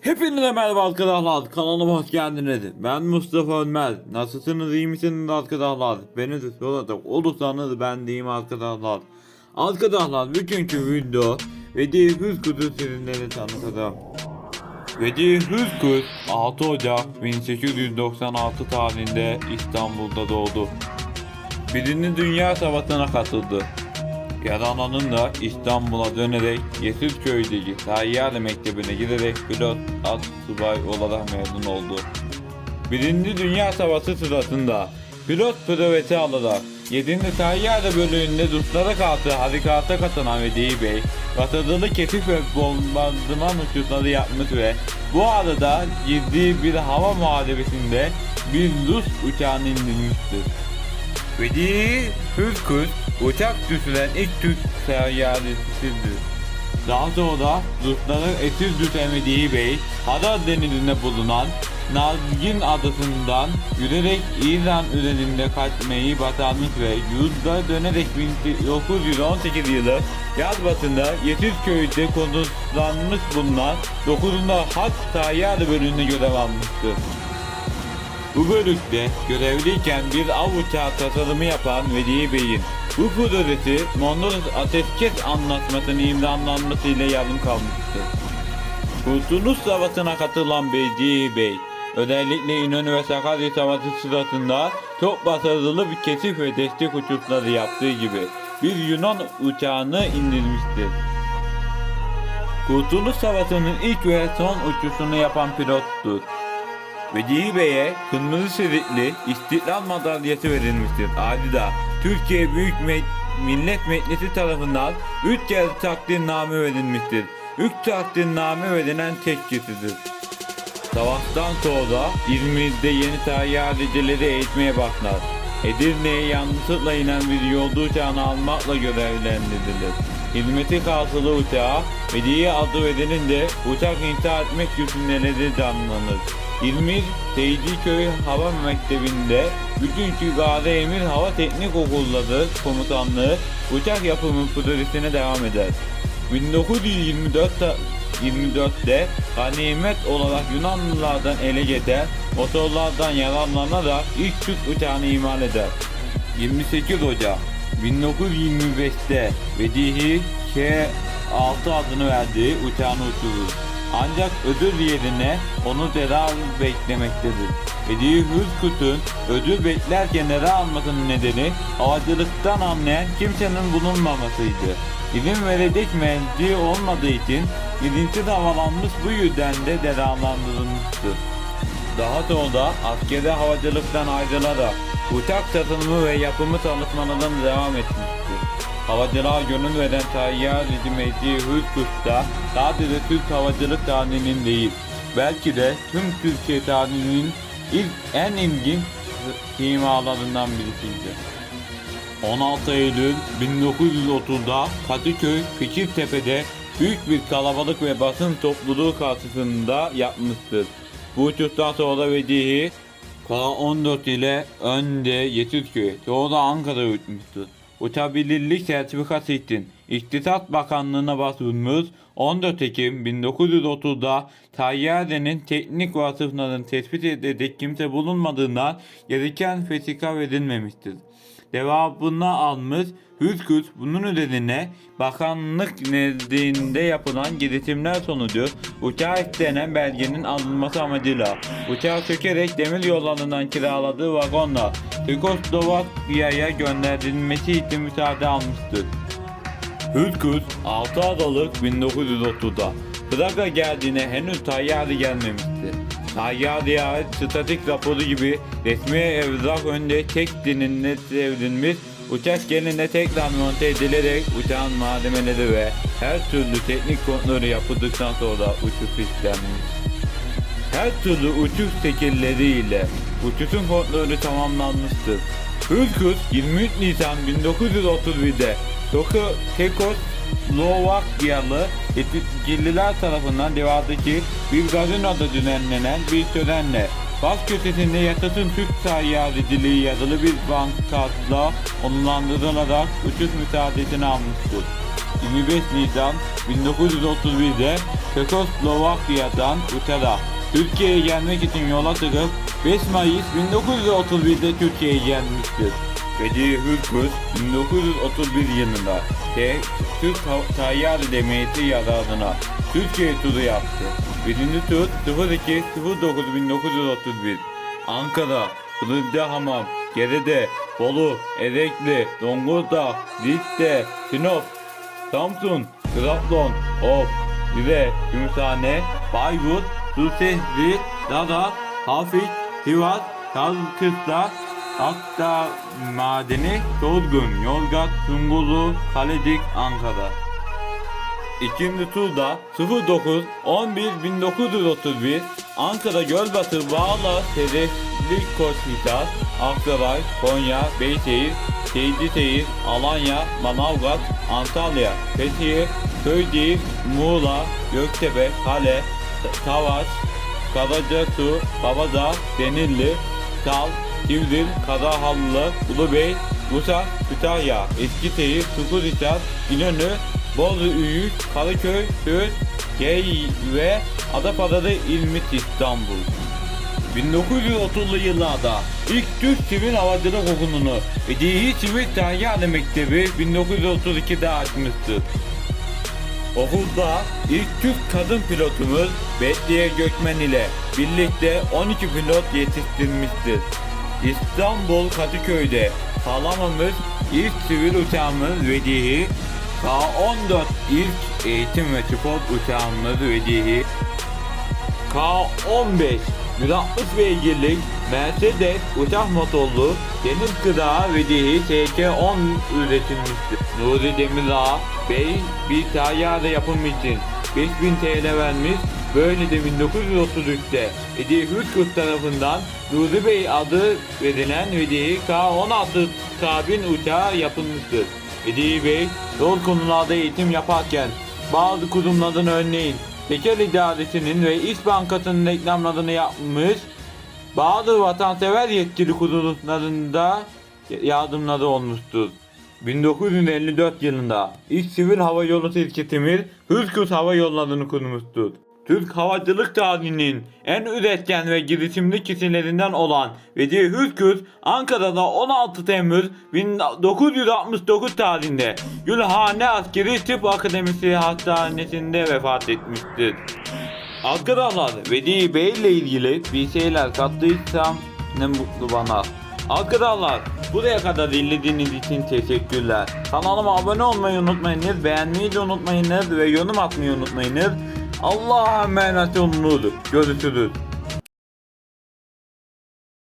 Hepinize merhaba arkadaşlar kanalıma hoş geldiniz. Ben Mustafa Önmez. Nasılsınız iyi misiniz arkadaşlar? Beni de soracak olursanız ben deyim arkadaşlar. Arkadaşlar bugünkü video Vedi Hızkut'u sizinle tanıtacağım. Vedi Hızkut 6 Ocak 1896 tarihinde İstanbul'da doğdu. Birinci Dünya Savaşı'na katıldı. Yarananın da İstanbul'a dönerek Yeşilköy'deki Tayyare Mektebi'ne giderek pilot at subay olarak mezun oldu. Birinci Dünya Savaşı sırasında pilot pröveti alarak 7. Tayyare bölüğünde Ruslara karşı harekata katılan Vedi Bey, katıldığı keşif ve bombardıman uçuşları yapmış ve bu arada girdiği bir hava muharebesinde bir Rus uçağını indirmiştir. Vedi Hürkut uçak düşüren ilk Türk seyyaresidir. Daha sonra Rusların esir düşemediği Bey, Hadar denizinde bulunan Nazgin adasından yürüyerek İran üzerinde kaçmayı başarmış ve yurda dönerek 1918 yılı yaz batında Yeşilköy'de konutlanmış bulunan 9. Hat Tayyar bölümünde görev almıştır. Bu bölükte görevliyken bir av uçağı tasarımı yapan Veli Bey'in bu projesi Mondros Ateşkes Anlaşması'nın imzalanmasıyla yarım kalmıştır. Kurtuluş Savaşı'na katılan Veli Bey, özellikle İnönü ve Sakarya Savaşı sırasında çok başarılı bir keşif ve destek uçuşları yaptığı gibi bir Yunan uçağını indirmiştir. Kurtuluş Savaşı'nın ilk ve son uçuşunu yapan pilottur. Vecihi Bey'e kırmızı şeritli İstiklal Madalyası verilmiştir. Adida Türkiye Büyük Me- Millet Meclisi tarafından 3 kez takdirname verilmiştir. 3 takdirname verilen tek kişidir. Savaştan sonra İzmir'de yeni tayyarecileri eğitmeye başlar. Edirne'ye yanlışlıkla inen bir yolcu uçağını almakla görevlendirilir. Hizmeti karşılığı uçağa Vediye adı verilince uçak inşa etmek düşünceleri canlanır. İzmir Seydiköy Hava Mektebi'nde 3. Gazi Emir Hava Teknik Okulları Komutanlığı uçak yapımı projesine devam eder. 1924 24'te ganimet olarak Yunanlılardan ele geçen motorlardan yararlanarak ilk Türk uçağını imal eder. 28 Ocak 1925'te Vedihi K-6 adını verdiği uçağını uçurur. Ancak ödül yerine onu tedavi beklemektedir. Vedihi Hürkut'un ödül beklerken neden almasının nedeni havacılıktan anlayan kimsenin bulunmamasıydı. İzin verecek merci olmadığı için izinsiz havalanmış bu yüzden de cezalandırılmıştır. Daha sonra askeri havacılıktan ayrılarak uçak satımı ve yapımı çalışmalarına devam etmiştir. Havacılığa gönül veren Tayyar Hizmeti Hürkut'ta sadece Türk havacılık tarihinin değil, belki de tüm Türkiye tarihinin ilk en ilginç simalarından birisiydi. 16 Eylül 1930'da Kadıköy Fikirtepe'de büyük bir kalabalık ve basın topluluğu karşısında yapmıştır. Bu uçuştan sonra Vedihi K-14 ile önde Yeşilköy, sonra Ankara'ya uçmuştur. Uçabilirlik sertifikası için İktisat Bakanlığı'na başvurmuş 14 Ekim 1930'da Tayyare'nin teknik vasıflarını tespit edecek kimse bulunmadığından gereken fesika verilmemiştir devamını almış Hürkut bunun üzerine bakanlık nezdinde yapılan girişimler sonucu uçağa istenen belgenin alınması amacıyla uçağı sökerek demir yollarından kiraladığı vagonla Çekoslovakya'ya gönderilmesi için müsaade almıştır. Hürkut 6 Aralık 1930'da Praga geldiğine henüz Tayyari gelmemişti. Tayyari'ye ait statik raporu gibi resmi evrak önde tek dininde devrilmiş uçak geline tekrar monte edilerek uçağın malzemeleri ve her türlü teknik kontrolü yapıldıktan sonra uçuş istenmiş. Her türlü uçuş şekilleriyle uçuşun kontrolü tamamlanmıştır. Hürkut 23 Nisan 1931'de Toko Tekos Slovakyalı yetkililer tarafından devadaki bir gazinoda düzenlenen bir törenle Bas köşesinde yaşasın Türk sayyadiciliği yazılı bir bankasla onlandırılarak uçuş müsaadesini almıştır. 25 Nisan 1931'de Çekoslovakya'dan uçarak Türkiye'ye gelmek için yola çıkıp 5 Mayıs 1931'de Türkiye'ye gelmiştir. Vecihi Hürküz 1931 yılında T Türk Tayyar Demeti yararına Türkiye turu yaptı. Birinci tur 02 09 1931 Ankara, Kılıçdahamam, Gerede, Bolu, Erekli, Zonguldak, Rize, Sinop, Samsun, Trabzon, Of, Rize, Gümüşhane, Bayburt, Susehri, Dada, Hafik, Sivas, Kazkırtlar, Akdağ Madeni, Sorgun, Yozgat, Sungurlu, Kalecik, Ankara. İkinci turda 09 11 1931 Ankara Gölbaşı Bağla Sedefli Koçhisar Aksaray Konya Beyşehir Seyitlisehir Alanya Manavgat Antalya Fethiye Köyceğiz Muğla Göktepe Kale Tavaş Karacasu Babadağ Denizli Sal Sivzil Karahallı Ulubey Bursa Kütahya Eskişehir Sukuzhisar İnönü Boluüyük, Karaköy, Söğüt, Gey ve Adapazarı İlmit İstanbul. 1930'lu yıllarda ilk Türk sivil havacılık okulunu ve Dihi Sivil Tayyare Mektebi 1932'de açmıştır. Okulda ilk Türk kadın pilotumuz Betliye Gökmen ile birlikte 12 pilot yetiştirmiştir. İstanbul Kadıköy'de sağlamamız ilk sivil uçağımız Vedihi, K-14 ilk eğitim ve spor uçağımız Vedihi, K-15 160 beygirlik Mercedes uçak motorlu deniz kırağı Vedihi SK-10 üretilmiştir. Nuri Demirdağ Bey bir tayyare yapımı için 5000 TL vermiş. Böyle de 1933'te Hediye Hürkut tarafından Nuri Bey adı verilen Vedihi K-16 kabin uçağı yapılmıştır. Hediye Bey yol konularda eğitim yaparken bazı kurumların örneğin Tekel İdaresi'nin ve İş Bankası'nın reklamlarını yapmış, bazı vatansever yetkili kuruluşlarında yardımları olmuştur. 1954 yılında ilk sivil hava yolu şirketimiz Hürküt Hava Yolları'nı kurmuştur. Türk havacılık tarihinin en üretken ve girişimli kişilerinden olan Vedi Hürküt, Ankara'da 16 Temmuz 1969 tarihinde Gülhane Askeri Tıp Akademisi Hastanesi'nde vefat etmiştir. Arkadaşlar Vedi Bey ile ilgili bir şeyler kattıysam ne mutlu bana. Arkadaşlar buraya kadar dinlediğiniz için teşekkürler. Kanalıma abone olmayı unutmayınız, beğenmeyi de unutmayınız ve yorum atmayı unutmayınız. Allah'a emanet olunuz. Görüşürüz.